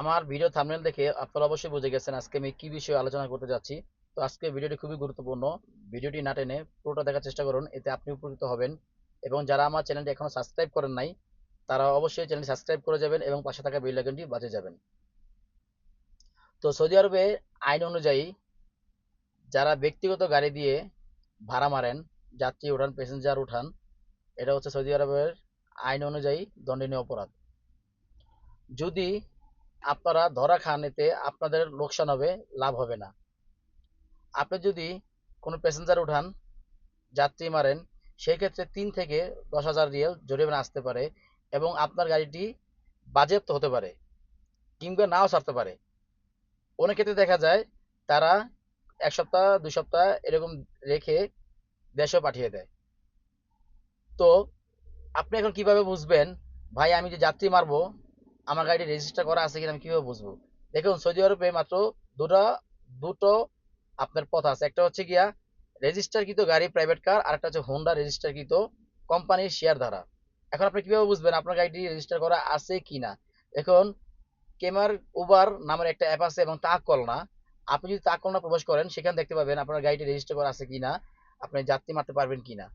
আমার video thumbnail দেখে আপনারা অবশ্যই বুঝে গেছেন আজকে আমি কি বিষয়ে আলোচনা করতে যাচ্ছি। তো আজকে ভিডিওটি খুবই গুরুত্বপূর্ণ। ভিডিওটি না টেনে পুরোটা দেখার চেষ্টা করুন, এতে আপনি উপকৃত হবেন। এবং যারা আমার চ্যানেলটি এখনও সাবস্ক্রাইব করেন নাই, তারা অবশ্যই চ্যানেলটি সাবস্ক্রাইব করে যাবেন এবং পাশে থাকা বেল আইকনটি বাজে যাবেন। তো সৌদি আরবে আইন অনুযায়ী যারা ব্যক্তিগত গাড়ি দিয়ে ভাড়া মারেন, যাত্রী উঠান প্যাসেঞ্জার উঠান, এটা হচ্ছে সৌদি আরবের আইন অনুযায়ী দণ্ডনীয় অপরাধ। যদি আপনারা ধরা খান আপনাদের লোকসান হবে, লাভ হবে না। আপনি যদি কোনো প্যাসেঞ্জার উঠান, যাত্রী মারেন সেই ক্ষেত্রে তিন থেকে দশ হাজার রিয়েল জরিমানা আসতে পারে এবং আপনার গাড়িটি বাজেয়াপ্ত হতে পারে কিংবা নাও ছাড়তে পারে। অনেক ক্ষেত্রে দেখা যায় তারা এক সপ্তাহ, দুই সপ্তাহ এরকম রেখে দেশেও পাঠিয়ে দেয়। তো আপনি এখন কীভাবে বুঝবেন, ভাই, আমি যে যাত্রী মারবো আমার গাড়িটি রেজিস্টার করা আছে কিনা আমি কীভাবে বুঝব? দেখুন, সৌদি আরবে মাত্র দুটো দুটো আপনার পথ আছে। একটা হচ্ছে গিয়া রেজিস্টারকৃত গাড়ি প্রাইভেট কার আর একটা হচ্ছে হোন্ডা রেজিস্টারকৃত কোম্পানির শেয়ার দ্বারা এখন আপনি কীভাবে বুঝবেন আপনার গাড়িটি রেজিস্টার করা আছে কিনা? এখন কেমার উবার নামের একটা অ্যাপ আছে এবং তাকল না। আপনি যদি তাকল না প্রবেশ করেন, সেখানে দেখতে পাবেন আপনার গাড়িটি রেজিস্টার করা আছে কিনা, আপনি যাত্রী মারতে পারবেন কিনা।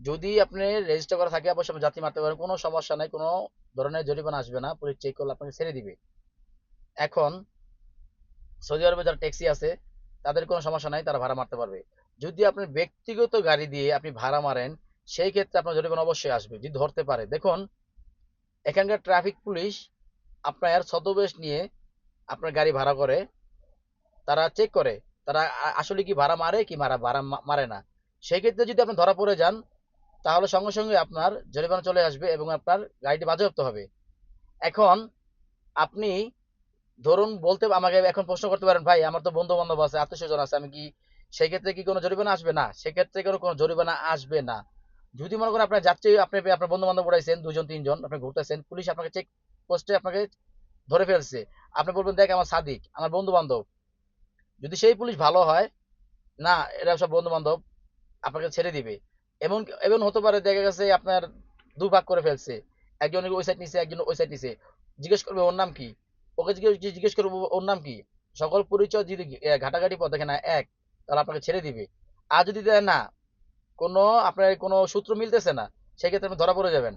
যদি আপনি রেজিস্টার করা থাকে আপনি যাত্রী মারতে পারেন কোনো সমস্যা নাই, কোনো ধরনের জরিমানা আসবে না, পুলিশ চেক করলে আপনাকে ছেড়ে দিবে। এখন, সৌদি আরবে যারা ট্যাক্সি আছে, তাদের কোনো সমস্যা নাই, তারা ভাড়া মারতে পারবে। যদি আপনি ব্যক্তিগত গাড়ি দিয়ে আপনি ভাড়া মারেন, সেই ক্ষেত্রে আপনার জরিমানা অবশ্যই আসবে, যদি ধরতে পারে। দেখুন, এখানকার ট্রাফিক পুলিশ আপনার ছদ্মবেশ নিয়ে আপনার গাড়ি ভাড়া করে, তারা চেক করে, তারা আসলে কি ভাড়া মারে কি মারা, ভাড়া মারে না। সেই ক্ষেত্রে যদি আপনি ধরা পড়ে যান তাহলে সঙ্গে সঙ্গে আপনার জরিমানা চলে আসবে এবং আপনার গাড়িটি বাজেয়াপ্ত হবে। এখন আপনি ধরুন বলতে আমাকে এখন প্রশ্ন করতে পারেন, ভাই, আমার তো বন্ধু বান্ধব আছে, আত্মীয় স্বজন আছে, আমি কি সেই ক্ষেত্রে কি কোনো জরিমানা আসবে? না সেক্ষেত্রে কোনো কোনো জরিমানা আসবে না। যদি মনে করেন আপনার যাত্রী, আপনি আপনার বন্ধু বান্ধব উঠাইছেন দুজন, তিনজন, আপনি ঘুরতেছেন, পুলিশ আপনাকে চেক পোস্টে আপনাকে ধরে ফেলছে। আপনি বলবেন, দেখ, আমার সাদিক, আমার বন্ধু বান্ধব যদি সেই পুলিশ ভালো হয়, না, এরা সব বন্ধু বান্ধব আপনাকে ছেড়ে দিবে। এমন এমন হতে পারে, দেখা গেছে আপনার দুভাগ করে ফেলছে। একজন ওই সাইড নিছে, একজন ওই সাইড নিছে। জিজ্ঞেস করবে, ওর নাম কি? ওকে জিজ্ঞেস করব, ওর নাম কি? সকল পরিচয় যদি ঘাটাঘাটি পথ দেখে না, এক, তাহলে আপনাকে ছেড়ে দিবে। আর যদি দেয় না, কোনো আপনার কোনো সূত্র মিলতেছে না, সেক্ষেত্রে আপনি ধরা পড়ে যাবেন।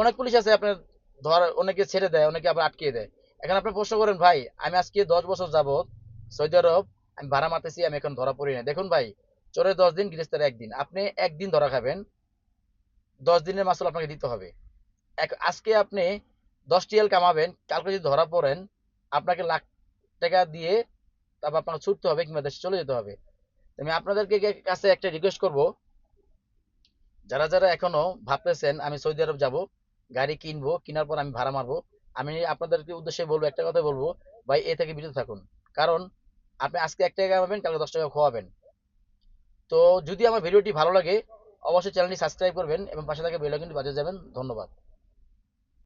অনেক পুলিশ আছে আপনার ধর, অনেকে ছেড়ে দেয়, অনেকে আবার আটকিয়ে দেয়। এখন আপনি প্রশ্ন করেন, ভাই, আমি আজকে দশ বছর যাবত সৌদি আরব, আমি ভাড়া মারতেছি, আমি এখন ধরা পড়ি না দেখুন ভাই চোরের দশ দিন, গৃহস্থের একদিন। আপনি একদিন ধরা খাবেন, দশ দিনের মাসুল আপনাকে দিতে হবে। এক- আজকে আপনি দশ টিএল কামাবেন, কালকে যদি ধরা পড়েন, আপনাকে লাখ টাকা দিয়ে তারপর আপনাকে ছুটতে হবে কিংবা দেশে চলে যেতে হবে। আমি আপনাদেরকে কাছে একটা রিকোয়েস্ট করব। যারা যারা এখনও ভাবতেছেন আমি সৌদি আরব যাব, গাড়ি কিনবো, কেনার পর আমি ভাড়া মারবো, আমি আপনাদেরকে উদ্দেশ্যে বলব, একটা কথা বলব, ভাই, এ থেকে বিরত থাকুন। কারণ আপনি আজকে এক টাকা কামাবেন, কালকে দশ টাকা খোয়াবেন তো যদি আমার ভিডিওটি ভালো লাগে, অবশ্যই চ্যানেলটি সাবস্ক্রাইব করবেন এবং পাশে থাকা বেল আইকনটি বাজিয়ে যাবেন। ধন্যবাদ।